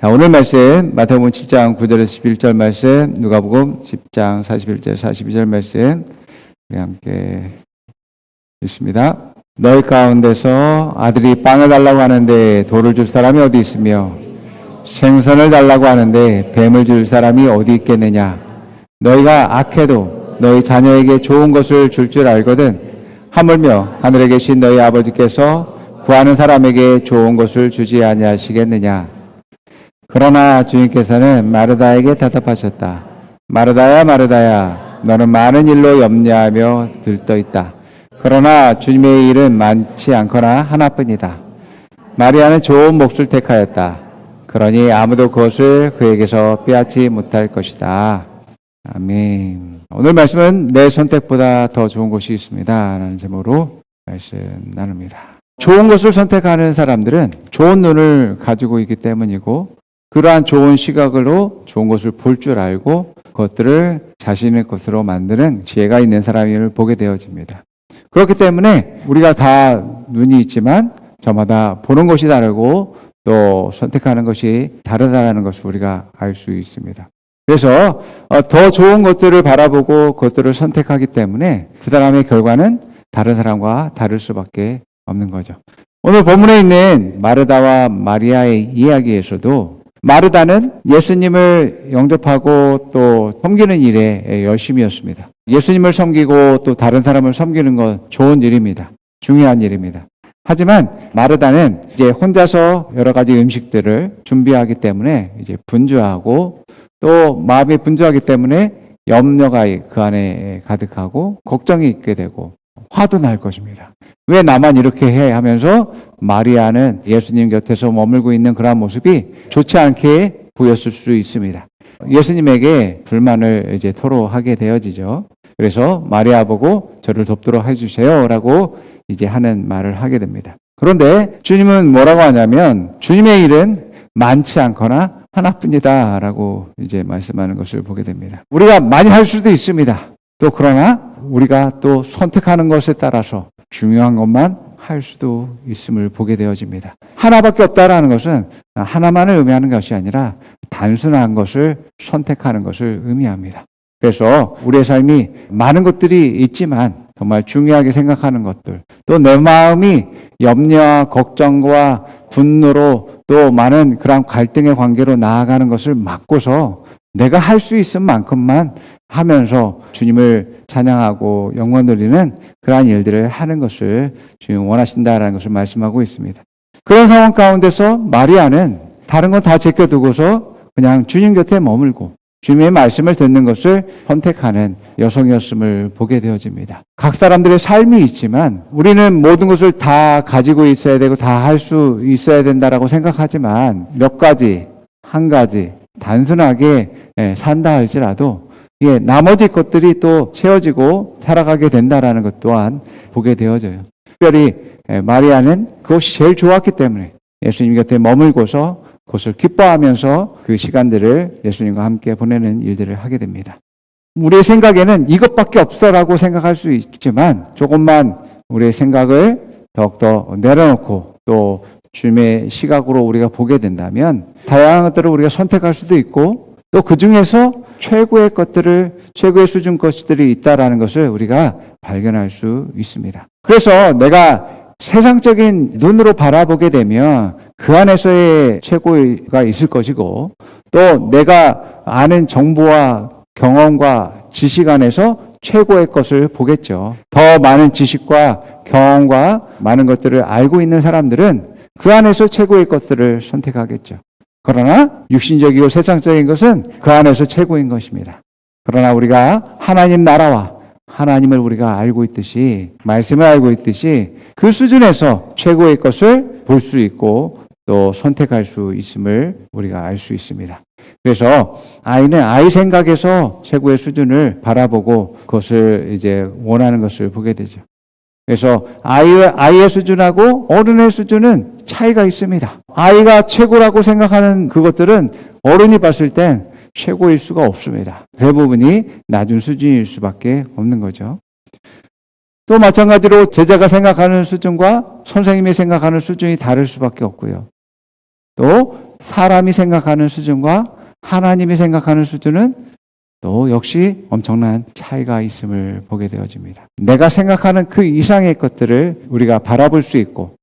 자, 오늘 말씀 마태복음 7장 9절에서 11절 말씀, 누가복음 10장 41절 42절 말씀 우리 함께 읽습니다. 너희 가운데서 아들이 빵을 달라고 하는데 돌을 줄 사람이 어디 있으며 생선을 달라고 하는데 뱀을 줄 사람이 어디 있겠느냐? 너희가 악해도 너희 자녀에게 좋은 것을 줄줄 알거든 하물며 하늘에 계신 너희 아버지께서 구하는 사람에게 좋은 것을 주지 아니하시겠느냐? 그러나 주님께서는 마르다에게 대답하셨다. 마르다야 마르다야 너는 많은 일로 염려하며 들떠 있다. 그러나 주님의 일은 많지 않거나 하나뿐이다. 마리아는 좋은 몫을 택하였다. 그러니 아무도 그것을 그에게서 빼앗지 못할 것이다. 아멘. 오늘 말씀은 내 선택보다 더 좋은 것이 있습니다. 라는 제목으로 말씀 나눕니다. 좋은 것을 선택하는 사람들은 좋은 눈을 가지고 있기 때문이고 그러한 좋은 시각으로 좋은 것을 볼 줄 알고 그것들을 자신의 것으로 만드는 지혜가 있는 사람을 보게 되어집니다. 그렇기 때문에 우리가 다 눈이 있지만 저마다 보는 것이 다르고 또 선택하는 것이 다르다는 것을 우리가 알 수 있습니다. 그래서 어, 더 좋은 것들을 바라보고 그것들을 선택하기 때문에 그 사람의 결과는 다른 사람과 다를 수밖에 없는 거죠. 오늘 본문에 있는 마르다와 마리아의 이야기에서도 마르다는 예수님을 영접하고 또 섬기는 일에 열심이었습니다. 예수님을 섬기고 또 다른 사람을 섬기는 건 좋은 일입니다. 중요한 일입니다. 하지만 마르다는 이제 혼자서 여러 가지 음식들을 준비하기 때문에 이제 분주하고 또 마음이 분주하기 때문에 염려가 그 안에 가득하고 걱정이 있게 되고 화도 날 것입니다. 왜 나만 이렇게 해 하면서 마리아는 예수님 곁에서 머물고 있는 그런 모습이 좋지 않게 보였을 수 있습니다. 예수님에게 불만을 이제 토로하게 되어지죠. 그래서 마리아 보고 저를 돕도록 해주세요라고 이제 하는 말을 하게 됩니다. 그런데 주님은 뭐라고 하냐면 주님의 일은 많지 않거나 하나뿐이다라고 이제 말씀하는 것을 보게 됩니다. 우리가 많이 할 수도 있습니다. 또 그러나 우리가 또 선택하는 것에 따라서 중요한 것만 할 수도 있음을 보게 되어집니다. 하나밖에 없다라는 것은 하나만을 의미하는 것이 아니라 단순한 것을 선택하는 것을 의미합니다. 그래서 우리의 삶이 많은 것들이 있지만 정말 중요하게 생각하는 것들, 또 내 마음이 염려와 걱정과 분노로 또 많은 그런 갈등의 관계로 나아가는 것을 막고서 내가 할 수 있은 만큼만 하면서 주님을 찬양하고 영광 돌리는 그러한 일들을 하는 것을 주님 원하신다라는 것을 말씀하고 있습니다. 그런 상황 가운데서 마리아는 다른 건 다 제껴두고서 그냥 주님 곁에 머물고 주님의 말씀을 듣는 것을 선택하는 여성이었음을 보게 되어집니다. 각 사람들의 삶이 있지만 우리는 모든 것을 다 가지고 있어야 되고 다 할 수 있어야 된다라고 생각하지만 몇 가지, 한 가지 단순하게 예, 산다 할지라도 예, 나머지 것들이 또 채워지고 살아가게 된다라는 것 또한 보게 되어져요. 특별히 예, 마리아는 그것이 제일 좋았기 때문에 예수님 곁에 머물고서 그것을 기뻐하면서 그 시간들을 예수님과 함께 보내는 일들을 하게 됩니다. 우리의 생각에는 이것밖에 없어라고 생각할 수 있지만 조금만 우리의 생각을 더욱더 내려놓고 또 주님의 시각으로 우리가 보게 된다면 다양한 것들을 우리가 선택할 수도 있고 또 그 중에서 최고의 것들을 최고의 수준 것들이 있다라는 것을 우리가 발견할 수 있습니다. 그래서 내가 세상적인 눈으로 바라보게 되면 그 안에서의 최고가 있을 것이고 또 내가 아는 정보와 경험과 지식 안에서 최고의 것을 보겠죠. 더 많은 지식과 경험과 많은 것들을 알고 있는 사람들은 그 안에서 최고의 것들을 선택하겠죠. 그러나 육신적이고 세상적인 것은 그 안에서 최고인 것입니다. 그러나 우리가 하나님 나라와 하나님을 우리가 알고 있듯이 말씀을 알고 있듯이 그 수준에서 최고의 것을 볼 수 있고 또 선택할 수 있음을 우리가 알 수 있습니다. 그래서 아이는 아이 생각에서 최고의 수준을 바라보고 그것을 이제 원하는 것을 보게 되죠. 그래서 아이의, 수준하고 어른의 수준은 차이가 있습니다. 아이가 최고라고 생각하는 그것들은 어른이 봤을 땐 최고일 수가 없습니다. 대부분이 낮은 수준일 수밖에 없는 거죠. 또 마찬가지로 제자가 생각하는 수준과 선생님이 생각하는 수준이 다를 수밖에 없고요. 또 사람이 생각하는 수준과 하나님이 생각하는 수준은 또 역시 엄청난 차이가 있음을 보게 되어집니다. 내가 생각하는 그 이상의 것들을 우리가 바라볼 수 있고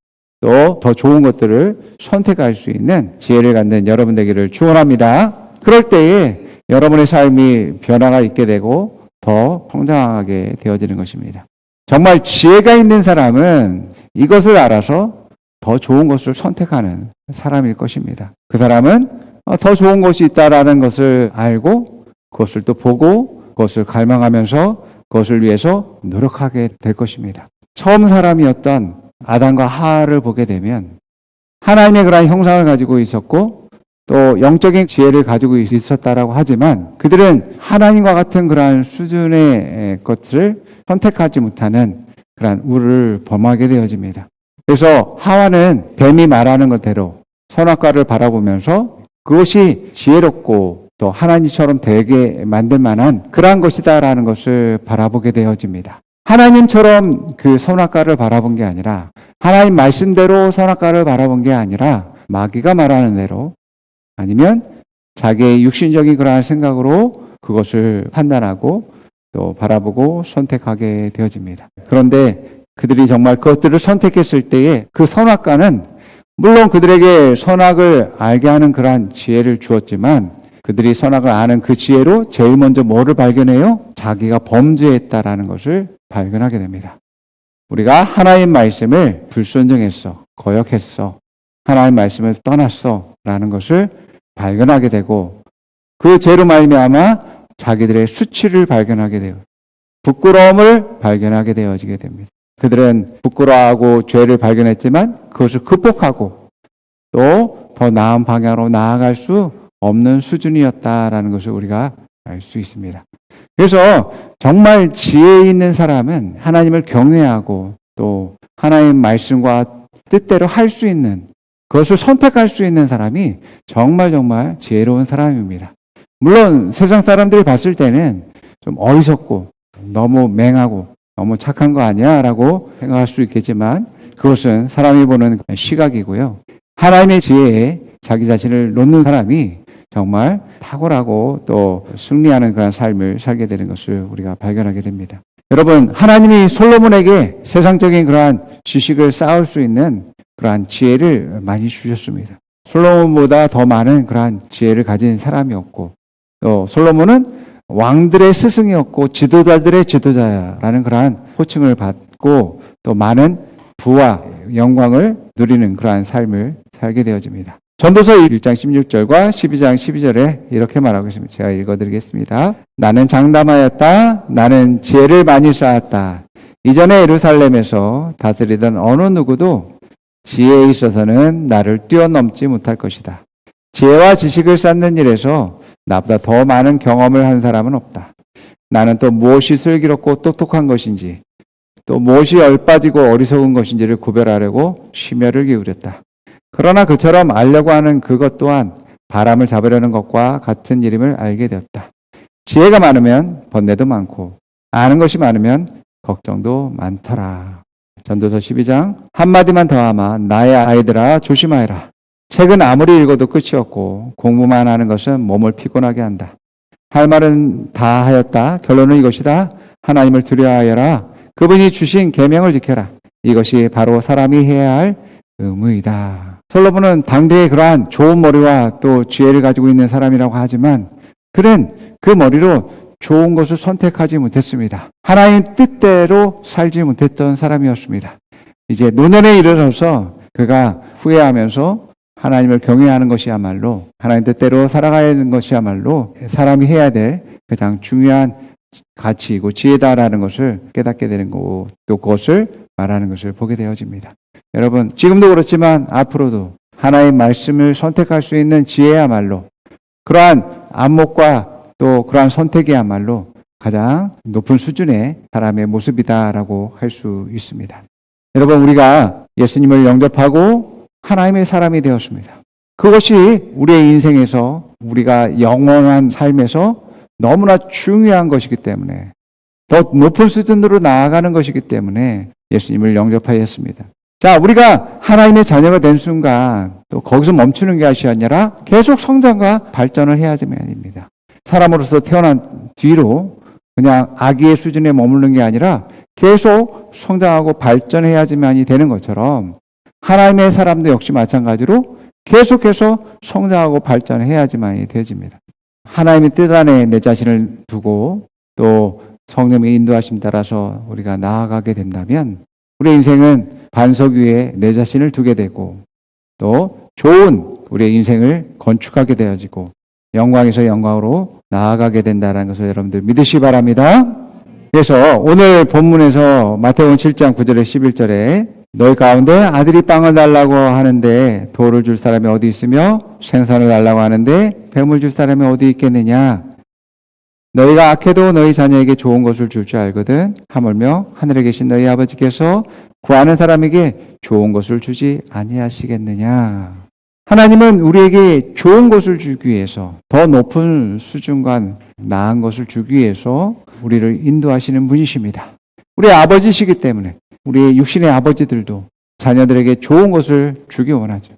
또 더 좋은 것들을 선택할 수 있는 지혜를 갖는 여러분 되기를 축원합니다. 그럴 때에 여러분의 삶이 변화가 있게 되고 더 성장하게 되어지는 것입니다. 정말 지혜가 있는 사람은 이것을 알아서 더 좋은 것을 선택하는 사람일 것입니다. 그 사람은 어, 더 좋은 것이 있다라는 것을 알고 그것을 또 보고 그것을 갈망하면서 그것을 위해서 노력하게 될 것입니다. 처음 사람이었던 아담과 하와를 보게 되면 하나님의 그러한 형상을 가지고 있었고 또 영적인 지혜를 가지고 있었다라고 하지만 그들은 하나님과 같은 그러한 수준의 것들을 선택하지 못하는 그러한 우를 범하게 되어집니다. 그래서 하와는 뱀이 말하는 것대로 선악과를 바라보면서 그것이 지혜롭고 또 하나님처럼 되게 만들 만한 그러한 것이다라는 것을 바라보게 되어집니다. 하나님처럼 그 선악과를 바라본 게 아니라 하나님 말씀대로 선악과를 바라본 게 아니라 마귀가 말하는 대로 아니면 자기의 육신적인 그러한 생각으로 그것을 판단하고 또 바라보고 선택하게 되어집니다. 그런데 그들이 정말 그것들을 선택했을 때에 그 선악과는 물론 그들에게 선악을 알게 하는 그러한 지혜를 주었지만 그들이 선악을 아는 그 지혜로 제일 먼저 뭐를 발견해요? 자기가 범죄했다라는 것을 발견하게 됩니다. 우리가 하나님 말씀을 불순종했어, 거역했어, 하나님 말씀을 떠났어 라는 것을 발견하게 되고 그 죄로 말미암아 자기들의 수치를 발견하게 되어 부끄러움을 발견하게 되어지게 됩니다. 그들은 부끄러워하고 죄를 발견했지만 그것을 극복하고 또 더 나은 방향으로 나아갈 수 없는 수준이었다라는 것을 우리가 알 수 있습니다. 그래서 정말 지혜 있는 사람은 하나님을 경외하고 또 하나님 말씀과 뜻대로 할 수 있는 그것을 선택할 수 있는 사람이 정말 정말 지혜로운 사람입니다. 물론 세상 사람들이 봤을 때는 좀 어리석고 너무 맹하고 너무 착한 거 아니야? 라고 생각할 수 있겠지만 그것은 사람이 보는 시각이고요. 하나님의 지혜에 자기 자신을 놓는 사람이 정말 탁월하고 또 승리하는 그런 삶을 살게 되는 것을 우리가 발견하게 됩니다. 여러분, 하나님이 솔로몬에게 세상적인 그러한 지식을 쌓을 수 있는 그러한 지혜를 많이 주셨습니다. 솔로몬보다 더 많은 그러한 지혜를 가진 사람이었고, 또 솔로몬은 왕들의 스승이었고 지도자들의 지도자라는 그러한 호칭을 받고 또 많은 부와 영광을 누리는 그러한 삶을 살게 되어집니다. 전도서 1장 16절과 12장 12절에 이렇게 말하고 있습니다. 제가 읽어드리겠습니다. 나는 장담하였다. 나는 지혜를 많이 쌓았다. 이전에 예루살렘에서 다스리던 어느 누구도 지혜에 있어서는 나를 뛰어넘지 못할 것이다. 지혜와 지식을 쌓는 일에서 나보다 더 많은 경험을 한 사람은 없다. 나는 또 무엇이 슬기롭고 똑똑한 것인지, 또 무엇이 열빠지고 어리석은 것인지를 구별하려고 심혈을 기울였다. 그러나 그처럼 알려고 하는 그것 또한 바람을 잡으려는 것과 같은 일임을 알게 되었다. 지혜가 많으면 번뇌도 많고, 아는 것이 많으면 걱정도 많더라. 전도서 12장 한마디만 더하마 나의 아이들아 조심하여라. 책은 아무리 읽어도 끝이 없고 공부만 하는 것은 몸을 피곤하게 한다. 할 말은 다 하였다. 결론은 이것이다. 하나님을 두려워하여라. 그분이 주신 계명을 지켜라. 이것이 바로 사람이 해야 할 의무이다. 솔로몬은 당대의 그러한 좋은 머리와 또 지혜를 가지고 있는 사람이라고 하지만 그는 그 머리로 좋은 것을 선택하지 못했습니다. 하나님 뜻대로 살지 못했던 사람이었습니다. 이제 노년에 이르러서 그가 후회하면서 하나님을 경외하는 것이야말로 하나님 뜻대로 살아가야 하는 것이야말로 사람이 해야 될 가장 중요한 가치이고 지혜다라는 것을 깨닫게 되는 거고 또 그것을 말하는 것을 보게 되어집니다. 여러분 지금도 그렇지만 앞으로도 하나님 말씀을 선택할 수 있는 지혜야말로 그러한 안목과 또 그러한 선택이야말로 가장 높은 수준의 사람의 모습이다라고 할 수 있습니다. 여러분 우리가 예수님을 영접하고 하나님의 사람이 되었습니다. 그것이 우리의 인생에서 우리가 영원한 삶에서 너무나 중요한 것이기 때문에 더 높은 수준으로 나아가는 것이기 때문에 예수님을 영접하였습니다. 자, 우리가 하나님의 자녀가 된 순간 또 거기서 멈추는 것이 아니라 계속 성장과 발전을 해야지만 됩니다. 사람으로서 태어난 뒤로 그냥 아기의 수준에 머무르는 게 아니라 계속 성장하고 발전해야지만이 되는 것처럼 하나님의 사람도 역시 마찬가지로 계속해서 성장하고 발전해야지만이 되집니다. 하나님의 뜻 안에 내 자신을 두고 또 성령의 인도하심 따라서 우리가 나아가게 된다면 우리 인생은 반석 위에 내 자신을 두게 되고 또 좋은 우리의 인생을 건축하게 되어지고 영광에서 영광으로 나아가게 된다는 것을 여러분들 믿으시기 바랍니다. 그래서 오늘 본문에서 마태복음 7장 9절에 11절에 너희 가운데 아들이 빵을 달라고 하는데 돌을 줄 사람이 어디 있으며 생선을 달라고 하는데 뱀을 줄 사람이 어디 있겠느냐 너희가 악해도 너희 자녀에게 좋은 것을 줄 줄 알거든 하물며 하늘에 계신 너희 아버지께서 구하는 사람에게 좋은 것을 주지 아니하시겠느냐 하나님은 우리에게 좋은 것을 주기 위해서 더 높은 수준과 나은 것을 주기 위해서 우리를 인도하시는 분이십니다. 우리 아버지시기 때문에 우리 육신의 아버지들도 자녀들에게 좋은 것을 주기 원하죠.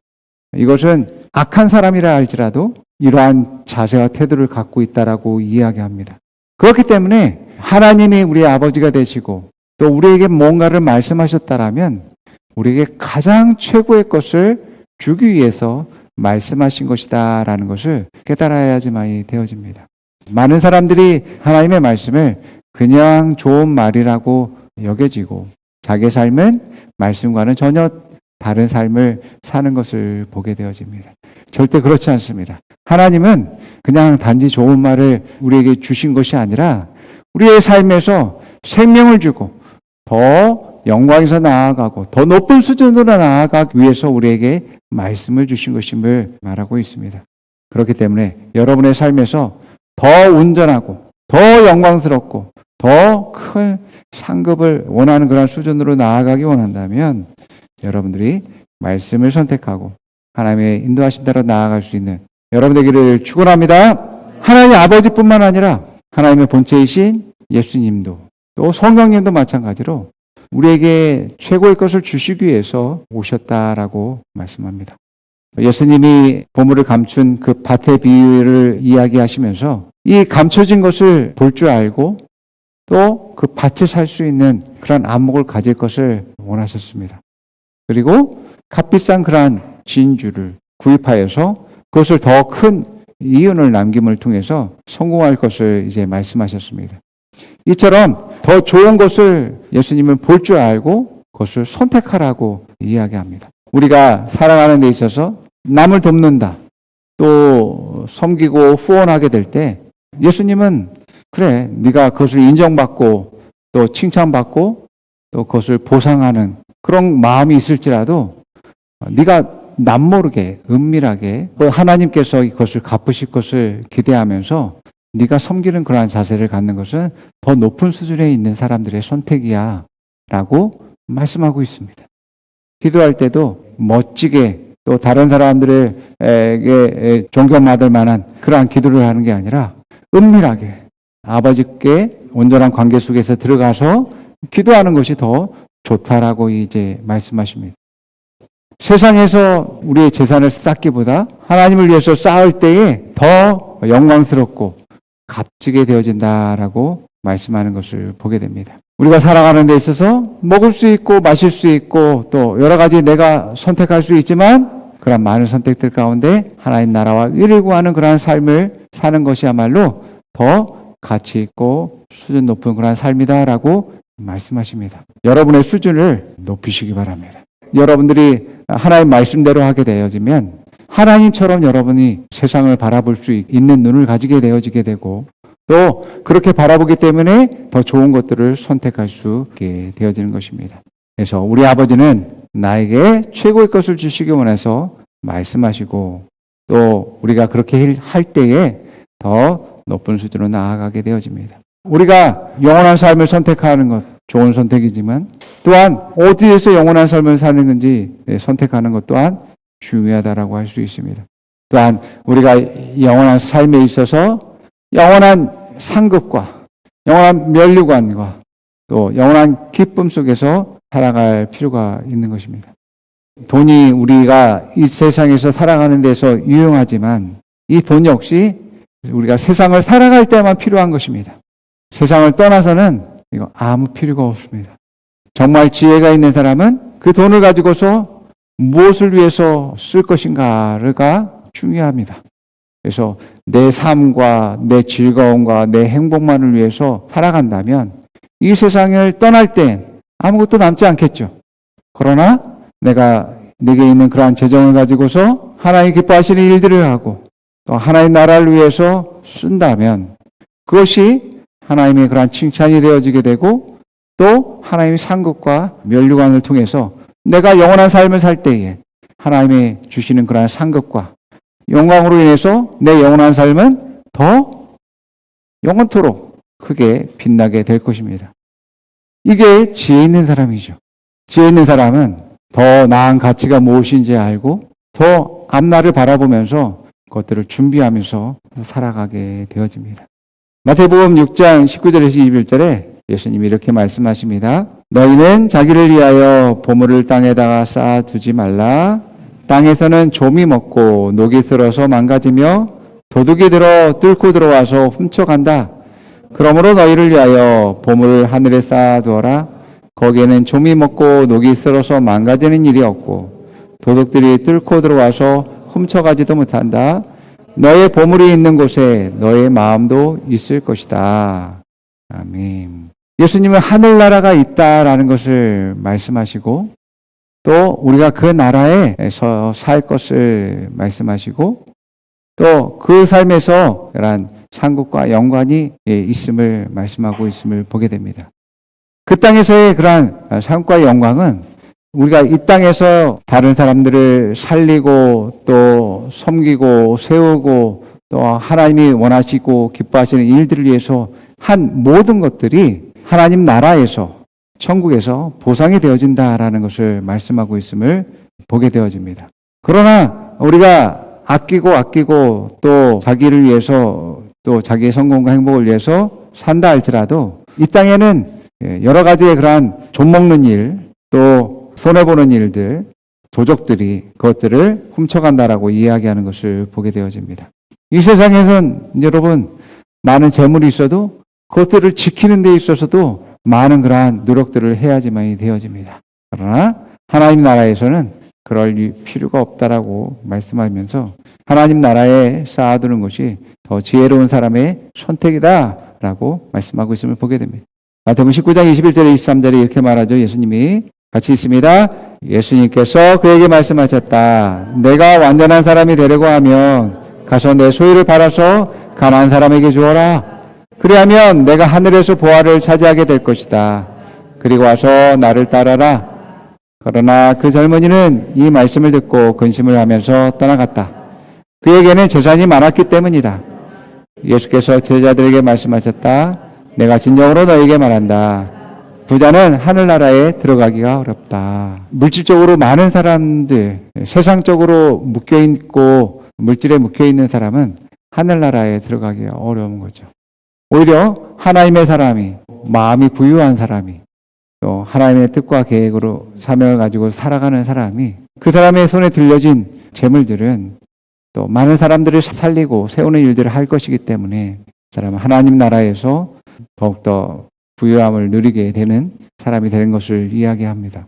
이것은 악한 사람이라 할지라도 이러한 자세와 태도를 갖고 있다라고 이야기합니다. 그렇기 때문에 하나님이 우리 아버지가 되시고 또 우리에게 뭔가를 말씀하셨다라면 우리에게 가장 최고의 것을 주기 위해서 말씀하신 것이다라는 것을 깨달아야지만이 되어집니다. 많은 사람들이 하나님의 말씀을 그냥 좋은 말이라고 여겨지고 자기의 삶은 말씀과는 전혀 다른 삶을 사는 것을 보게 되어집니다. 절대 그렇지 않습니다. 하나님은 그냥 단지 좋은 말을 우리에게 주신 것이 아니라 우리의 삶에서 생명을 주고 더 영광에서 나아가고 더 높은 수준으로 나아가기 위해서 우리에게 말씀을 주신 것임을 말하고 있습니다. 그렇기 때문에 여러분의 삶에서 더 온전하고 더 영광스럽고 더 큰 상급을 원하는 그런 수준으로 나아가기 원한다면 여러분들이 말씀을 선택하고 하나님의 인도하신 대로 나아갈 수 있는 여러분에게를 축원합니다. 하나님 아버지뿐만 아니라 하나님의 본체이신 예수님도 또 성령님도 마찬가지로 우리에게 최고의 것을 주시기 위해서 오셨다라고 말씀합니다. 예수님이 보물을 감춘 그 밭의 비유를 이야기하시면서 이 감춰진 것을 볼 줄 알고 또 그 밭에 살수 있는 그런 안목을 가질 것을 원하셨습니다. 그리고 값비싼 그러한 진주를 구입하여서 그것을 더 큰 이윤을 남김을 통해서 성공할 것을 이제 말씀하셨습니다. 이처럼 더 좋은 것을 예수님은 볼 줄 알고 그것을 선택하라고 이야기합니다. 우리가 살아가는 데 있어서 남을 돕는다. 또 섬기고 후원하게 될 때 예수님은 그래 네가 그것을 인정받고 또 칭찬받고 또 그것을 보상하는 그런 마음이 있을지라도 네가 남모르게 은밀하게 또 하나님께서 이것을 갚으실 것을 기대하면서 네가 섬기는 그러한 자세를 갖는 것은 더 높은 수준에 있는 사람들의 선택이야 라고 말씀하고 있습니다. 기도할 때도 멋지게 또 다른 사람들에게 존경받을 만한 그러한 기도를 하는 게 아니라 은밀하게 아버지께 온전한 관계 속에서 들어가서 기도하는 것이 더 좋다라고 이제 말씀하십니다. 세상에서 우리의 재산을 쌓기보다 하나님을 위해서 쌓을 때에 더 영광스럽고 값지게 되어진다라고 말씀하는 것을 보게 됩니다. 우리가 살아가는 데 있어서 먹을 수 있고 마실 수 있고 또 여러 가지 내가 선택할 수 있지만 그런 많은 선택들 가운데 하나님 나라와 의를 구하는 그러한 삶을 사는 것이야말로 더 가치 있고 수준 높은 그러한 삶이다라고 말씀하십니다. 여러분의 수준을 높이시기 바랍니다. 여러분들이 하나님 말씀대로 하게 되어지면 하나님처럼 여러분이 세상을 바라볼 수 있는 눈을 가지게 되어지게 되고 또 그렇게 바라보기 때문에 더 좋은 것들을 선택할 수 있게 되어지는 것입니다. 그래서 우리 아버지는 나에게 최고의 것을 주시기 원해서 말씀하시고 또 우리가 그렇게 할 때에 더 높은 수준으로 나아가게 되어집니다. 우리가 영원한 삶을 선택하는 것 좋은 선택이지만 또한 어디에서 영원한 삶을 사는 건지 선택하는 것 또한 중요하다라고 할 수 있습니다. 또한 우리가 영원한 삶에 있어서 영원한 상급과 영원한 면류관과 또 영원한 기쁨 속에서 살아갈 필요가 있는 것입니다. 돈이 우리가 이 세상에서 살아가는 데서 유용하지만 이 돈 역시 우리가 세상을 살아갈 때만 필요한 것입니다. 세상을 떠나서는 이거 아무 필요가 없습니다. 정말 지혜가 있는 사람은 그 돈을 가지고서 무엇을 위해서 쓸 것인가가 중요합니다. 그래서 내 삶과 내 즐거움과 내 행복만을 위해서 살아간다면 이 세상을 떠날 땐 아무것도 남지 않겠죠. 그러나 내가 내게 있는 그러한 재정을 가지고서 하나님 기뻐하시는 일들을 하고 또 하나님 나라를 위해서 쓴다면 그것이 하나님의 그러한 칭찬이 되어지게 되고 또 하나님의 상급과 면류관을 통해서 내가 영원한 삶을 살 때에 하나님의 주시는 그러한 상급과 영광으로 인해서 내 영원한 삶은 더 영원토록 크게 빛나게 될 것입니다. 이게 지혜 있는 사람이죠. 지혜 있는 사람은 더 나은 가치가 무엇인지 알고 더 앞날을 바라보면서 그것들을 준비하면서 살아가게 되어집니다. 마태복음 6장 19절에서 21절에 예수님이 이렇게 말씀하십니다. 너희는 자기를 위하여 보물을 땅에다가 쌓아두지 말라. 땅에서는 좀이 먹고 녹이 슬어서 망가지며 도둑이 들어 뚫고 들어와서 훔쳐간다. 그러므로 너희를 위하여 보물을 하늘에 쌓아두어라. 거기에는 좀이 먹고 녹이 슬어서 망가지는 일이 없고 도둑들이 뚫고 들어와서 훔쳐가지도 못한다. 너의 보물이 있는 곳에 너의 마음도 있을 것이다. 아멘. 예수님은 하늘나라가 있다라는 것을 말씀하시고 또 우리가 그 나라에서 살 것을 말씀하시고 또 그 삶에서 그런 상국과 영관이 있음을 말씀하고 있음을 보게 됩니다. 그 땅에서의 그러한 상국과 영광은 우리가 이 땅에서 다른 사람들을 살리고 또 섬기고 세우고 또 하나님이 원하시고 기뻐하시는 일들을 위해서 한 모든 것들이 하나님 나라에서 천국에서 보상이 되어진다라는 것을 말씀하고 있음을 보게 되어집니다. 그러나 우리가 아끼고 아끼고 또 자기를 위해서 또 자기의 성공과 행복을 위해서 산다 할지라도 이 땅에는 여러 가지의 그러한 좀 먹는 일, 또 손해보는 일들, 도적들이 그것들을 훔쳐간다라고 이야기하는 것을 보게 되어집니다. 이 세상에선 여러분 많은 재물이 있어도 그것들을 지키는 데 있어서도 많은 그러한 노력들을 해야지만이 되어집니다. 그러나 하나님 나라에서는 그럴 필요가 없다라고 말씀하면서 하나님 나라에 쌓아두는 것이 더 지혜로운 사람의 선택이다라고 말씀하고 있음을 보게 됩니다. 마태복음 19장 21절에 23절에 이렇게 말하죠. 예수님이 같이 있습니다. 예수님께서 그에게 말씀하셨다. 내가 완전한 사람이 되려고 하면 가서 내 소유를 팔아서 가난한 사람에게 주어라. 그리하면 내가 하늘에서 보화를 차지하게 될 것이다. 그리고 와서 나를 따라라. 그러나 그 젊은이는 이 말씀을 듣고 근심을 하면서 떠나갔다. 그에게는 재산이 많았기 때문이다. 예수께서 제자들에게 말씀하셨다. 내가 진정으로 너에게 말한다. 부자는 하늘나라에 들어가기가 어렵다. 물질적으로 많은 사람들, 세상적으로 묶여있고 물질에 묶여있는 사람은 하늘나라에 들어가기가 어려운 거죠. 오히려 하나님의 사람이, 마음이 부유한 사람이, 또 하나님의 뜻과 계획으로 사명을 가지고 살아가는 사람이 그 사람의 손에 들려진 재물들은 또 많은 사람들을 살리고 세우는 일들을 할 것이기 때문에 사람은 하나님 나라에서 더욱더 부유함을 누리게 되는 사람이 되는 것을 이야기합니다.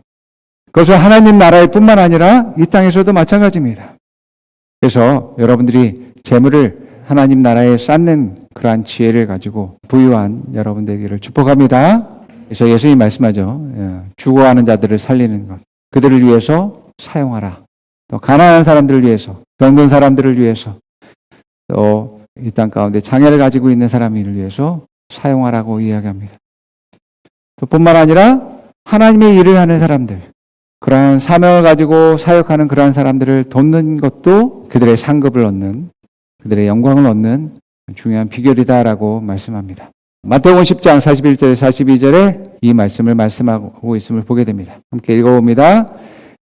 그것은 하나님 나라의 뿐만 아니라 이 땅에서도 마찬가지입니다. 그래서 여러분들이 재물을 하나님 나라에 쌓는 그러한 지혜를 가지고 부유한 여러분 되기를 축복합니다. 그래서 예수님 말씀하죠. 예, 죽어가는 자들을 살리는 것. 그들을 위해서 사용하라. 또 가난한 사람들을 위해서, 병든 사람들을 위해서, 또 이 땅 가운데 장애를 가지고 있는 사람을 위해서 사용하라고 이야기합니다. 또 뿐만 아니라 하나님의 일을 하는 사람들, 그러한 사명을 가지고 사역하는 그러한 사람들을 돕는 것도 그들의 상급을 얻는, 그들의 영광을 얻는 중요한 비결이다라고 말씀합니다. 마태복음 10장 41절에 42절에 이 말씀을 말씀하고 있음을 보게 됩니다. 함께 읽어봅니다.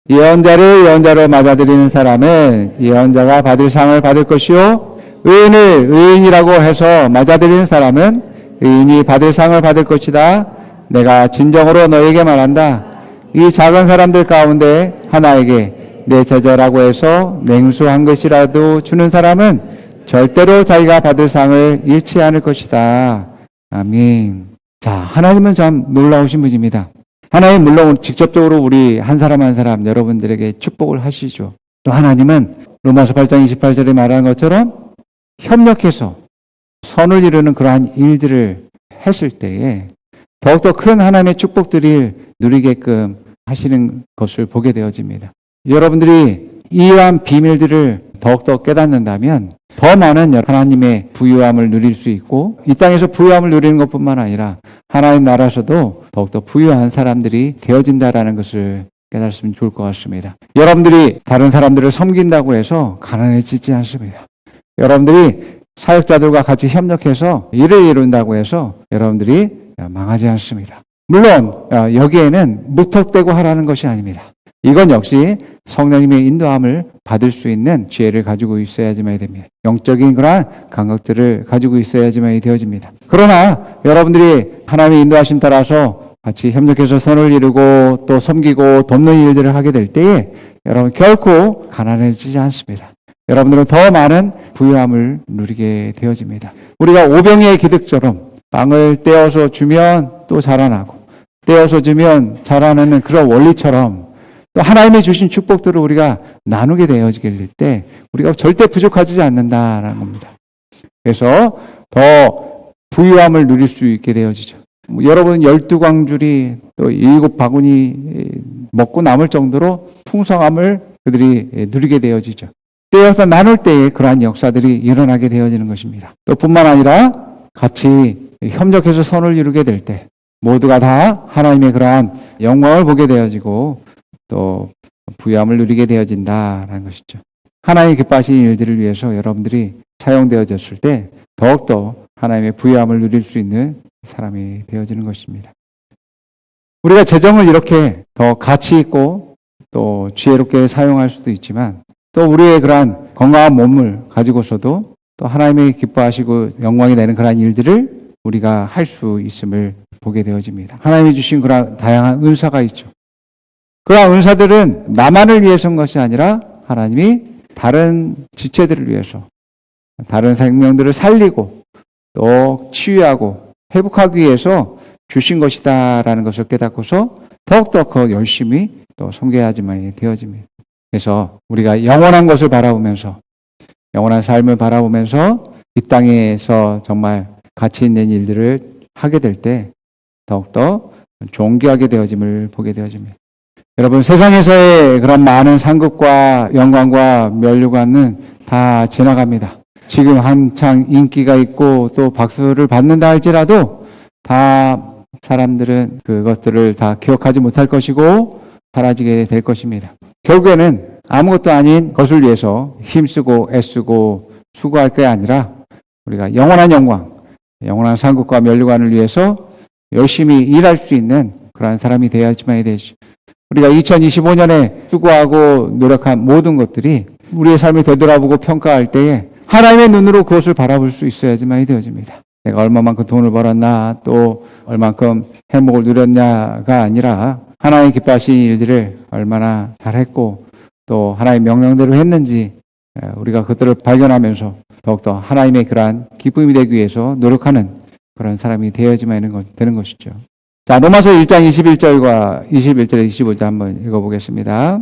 예언자를 예언자로 맞아들이는 사람은 예언자가 받을 상을 받을 것이요 의인을 의인이라고 해서 맞아들이는 사람은 의인이 받을 상을 받을 것이다. 내가 진정으로 너에게 말한다. 이 작은 사람들 가운데 하나에게 내 제자라고 해서 냉수 한 것이라도 주는 사람은 절대로 자기가 받을 상을 잃지 않을 것이다. 아멘. 자, 하나님은 참 놀라우신 분입니다. 하나님 물론 직접적으로 우리 한 사람 한 사람 여러분들에게 축복을 하시죠. 또 하나님은 로마서 8장 28절에 말하는 것처럼 협력해서 선을 이루는 그러한 일들을 했을 때에 더욱더 큰 하나님의 축복들이 누리게끔 하시는 것을 보게 되어집니다. 여러분들이 이러한 비밀들을 더욱더 깨닫는다면 더 많은 하나님의 부유함을 누릴 수 있고 이 땅에서 부유함을 누리는 것뿐만 아니라 하나님 나라에서도 더욱더 부유한 사람들이 되어진다라는 것을 깨달으면 좋을 것 같습니다. 여러분들이 다른 사람들을 섬긴다고 해서 가난해지지 않습니다. 여러분들이 사역자들과 같이 협력해서 일을 이룬다고 해서 여러분들이 망하지 않습니다. 물론 어, 여기에는 무턱대고 하라는 것이 아닙니다. 이건 역시 성령님의 인도함을 받을 수 있는 지혜를 가지고 있어야지만 됩니다. 영적인 그러한 감각들을 가지고 있어야지만 되어집니다. 그러나 여러분들이 하나님의 인도하심 따라서 같이 협력해서 선을 이루고 또 섬기고 돕는 일들을 하게 될 때에 여러분 결코 가난해지지 않습니다. 여러분들은 더 많은 부유함을 누리게 되어집니다. 우리가 오병이의 기득처럼 빵을 떼어서 주면 또 자라나고 떼어서 주면 자라나는 그런 원리처럼 또 하나님이 주신 축복들을 우리가 나누게 될때 우리가 절대 부족하지 않는다라는 겁니다. 그래서 더 부유함을 누릴 수 있게 되어지죠. 뭐 여러분 열두 광줄이 또 일곱 바구니 먹고 남을 정도로 풍성함을 그들이 누리게 되어지죠. 떼어서 나눌 때에 그러한 역사들이 일어나게 되어지는 것입니다. 또 뿐만 아니라 같이 협력해서 선을 이루게 될 때 모두가 다 하나님의 그러한 영광을 보게 되어지고 또 부유함을 누리게 되어진다라는 것이죠. 하나님 기뻐하시는 일들을 위해서 여러분들이 사용되어졌을 때 더욱더 하나님의 부유함을 누릴 수 있는 사람이 되어지는 것입니다. 우리가 재정을 이렇게 더 가치 있고 또 지혜롭게 사용할 수도 있지만 또 우리의 그러한 건강한 몸을 가지고서도 또 하나님이 기뻐하시고 영광이 되는 그러한 일들을 우리가 할 수 있음을 보게 되어집니다. 하나님이 주신 그런 다양한 은사가 있죠. 그러한 은사들은 나만을 위해서인 것이 아니라 하나님이 다른 지체들을 위해서 다른 생명들을 살리고 또 치유하고 회복하기 위해서 주신 것이다라는 것을 깨닫고서 더욱더 그 열심히 또 섬겨야지만 되어집니다. 그래서 우리가 영원한 것을 바라보면서 영원한 삶을 바라보면서 이 땅에서 정말 가치 있는 일들을 하게 될 때 더욱더 존귀하게 되어짐을 보게 되어집니다. 여러분 세상에서의 그런 많은 상급과 영광과 면류관은 다 지나갑니다. 지금 한창 인기가 있고 또 박수를 받는다 할지라도 다 사람들은 그것들을 다 기억하지 못할 것이고 사라지게 될 것입니다. 결국에는 아무것도 아닌 것을 위해서 힘쓰고 애쓰고 수고할 게 아니라 우리가 영원한 영광, 영원한 상급과 면류관을 위해서 열심히 일할 수 있는 그러한 사람이 되어야지만 되죠. 우리가 2025년에 수고하고 노력한 모든 것들이 우리의 삶을 되돌아보고 평가할 때에 하나님의 눈으로 그것을 바라볼 수 있어야지만 되어집니다. 내가 얼마만큼 돈을 벌었나 또 얼만큼 행복을 누렸냐가 아니라 하나님 기뻐하신 일들을 얼마나 잘했고 또 하나님 명령대로 했는지 우리가 그들을 발견하면서 더욱더 하나님의 그러한 기쁨이 되기 위해서 노력하는 그런 사람이 되어야지만 되는 것이죠. 자, 로마서 1장 21절과 21절에 25절 한번 읽어보겠습니다.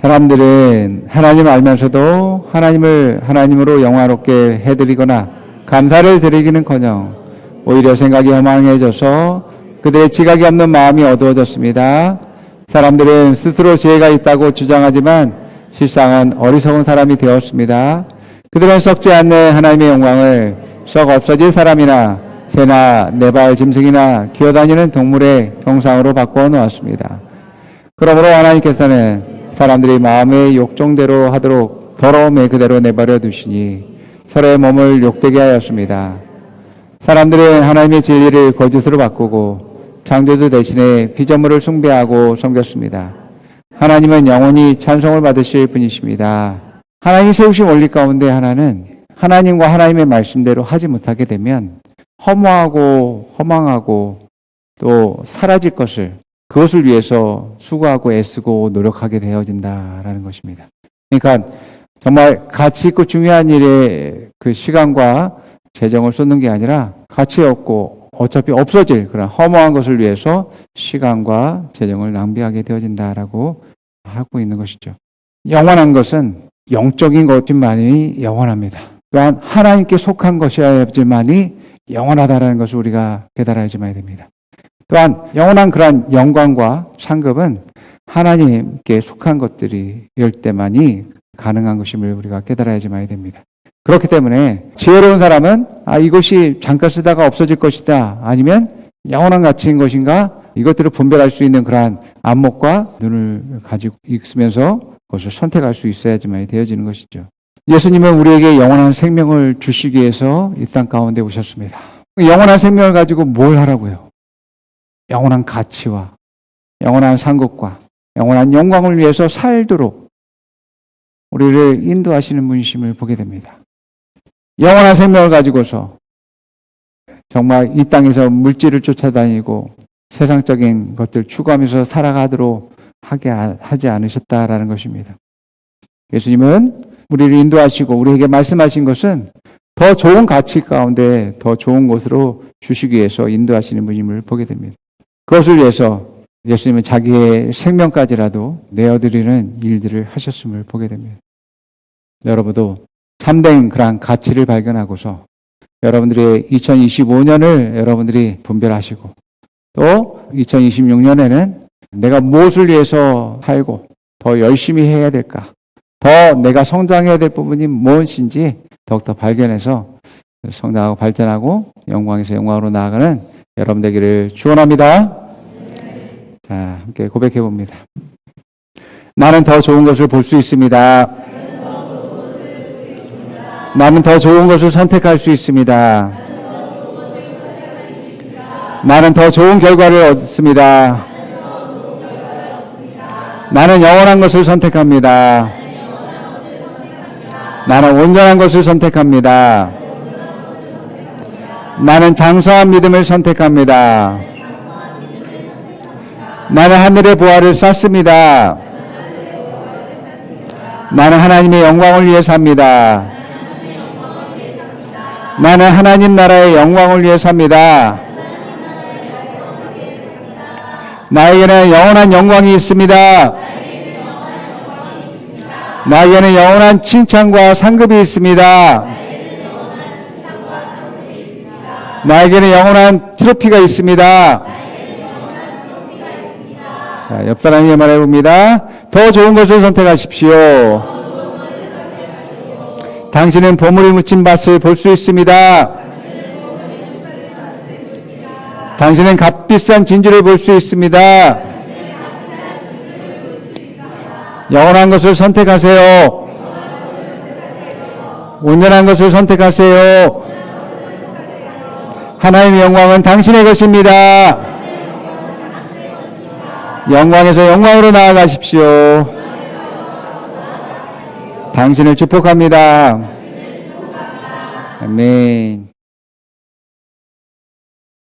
사람들은 하나님을 알면서도 하나님을 하나님으로 영화롭게 해드리거나 감사를 드리기는커녕 오히려 생각이 허망해져서 그들의 지각이 없는 마음이 어두워졌습니다. 사람들은 스스로 지혜가 있다고 주장하지만 실상은 어리석은 사람이 되었습니다. 그들은 썩지 않는 하나님의 영광을 썩 없어질 사람이나 새나 네발 짐승이나 기어다니는 동물의 형상으로 바꾸어 놓았습니다. 그러므로 하나님께서는 사람들이 마음의 욕정대로 하도록 더러움에 그대로 내버려 두시니 서로의 몸을 욕되게 하였습니다. 사람들은 하나님의 진리를 거짓으로 바꾸고 창조주 대신에 피조물을 숭배하고 섬겼습니다. 하나님은 영원히 찬송을 받으실 분이십니다. 하나님이 세우신 원리 가운데 하나는 하나님과 하나님의 말씀대로 하지 못하게 되면 허무하고 허망하고 또 사라질 것을 그것을 위해서 수고하고 애쓰고 노력하게 되어진다라는 것입니다. 그러니까 정말 가치 있고 중요한 일에 그 시간과 재정을 쏟는 게 아니라 가치 없고 어차피 없어질 그런 허무한 것을 위해서 시간과 재정을 낭비하게 되어진다라고 하고 있는 것이죠. 영원한 것은 영적인 것만이 영원합니다. 또한 하나님께 속한 것이어야지만이 영원하다라는 것을 우리가 깨달아야지만 됩니다. 또한 영원한 그러한 영광과 상급은 하나님께 속한 것들이 열 때만이 가능한 것임을 우리가 깨달아야지만 됩니다. 그렇기 때문에 지혜로운 사람은 아 이것이 잠깐 쓰다가 없어질 것이다 아니면 영원한 가치인 것인가 이것들을 분별할 수 있는 그러한 안목과 눈을 가지고 있으면서 그것을 선택할 수 있어야지만 되어지는 것이죠. 예수님은 우리에게 영원한 생명을 주시기 위해서 이 땅 가운데 오셨습니다. 영원한 생명을 가지고 뭘 하라고요? 영원한 가치와 영원한 상급과 영원한 영광을 위해서 살도록 우리를 인도하시는 분이심을 보게 됩니다. 영원한 생명을 가지고서 정말 이 땅에서 물질을 쫓아다니고 세상적인 것들 추구하면서 살아가도록 하게 하- 하지 않으셨다라는 것입니다. 예수님은 우리를 인도하시고 우리에게 말씀하신 것은 더 좋은 가치 가운데 더 좋은 곳으로 주시기 위해서 인도하시는 분임을 보게 됩니다. 그것을 위해서 예수님은 자기의 생명까지라도 내어드리는 일들을 하셨음을 보게 됩니다. 여러분도 참된 그러한 가치를 발견하고서 여러분들의 2025년을 여러분들이 분별하시고 또 2026년에는 내가 무엇을 위해서 살고 더 열심히 해야 될까? 더 내가 성장해야 될 부분이 무엇인지 더욱더 발견해서 성장하고 발전하고 영광에서 영광으로 나아가는 여러분 되기를 축원합니다. 자, 함께 고백해 봅니다. 나는 더 좋은 것을 볼 수 있습니다. 나는 더 좋은 것을 선택할 수 있습니다. 나는 더 좋은 결과를 얻습니다. 나는 영원한 것을 선택합니다. 나는 온전한 것을 선택합니다. 나는 장사한 믿음을 선택합니다. 나는 하늘의 보화를 쌓습니다. 나는 하나님의 영광을 위해 삽니다. 나는 하나님 나라의 영광을 위해 삽니다. 나에게는 영원한 영광이 있습니다. 나에게는 영원한 칭찬과 상급이 있습니다. 나에게는 영원한 트로피가 있습니다. 자, 옆 사람이 말해 봅니다. 더 좋은 것을 선택하십시오. 당신은 보물이 묻힌 밭을 볼 수 있습니다. 당신은 값비싼 진주를 볼 수 있습니다. 영원한 것을 선택하세요. 온전한 것을 선택하세요. 하나님의 영광은 당신의 것입니다. 영광에서 영광으로 나아가십시오. 당신을 축복합니다. 아멘.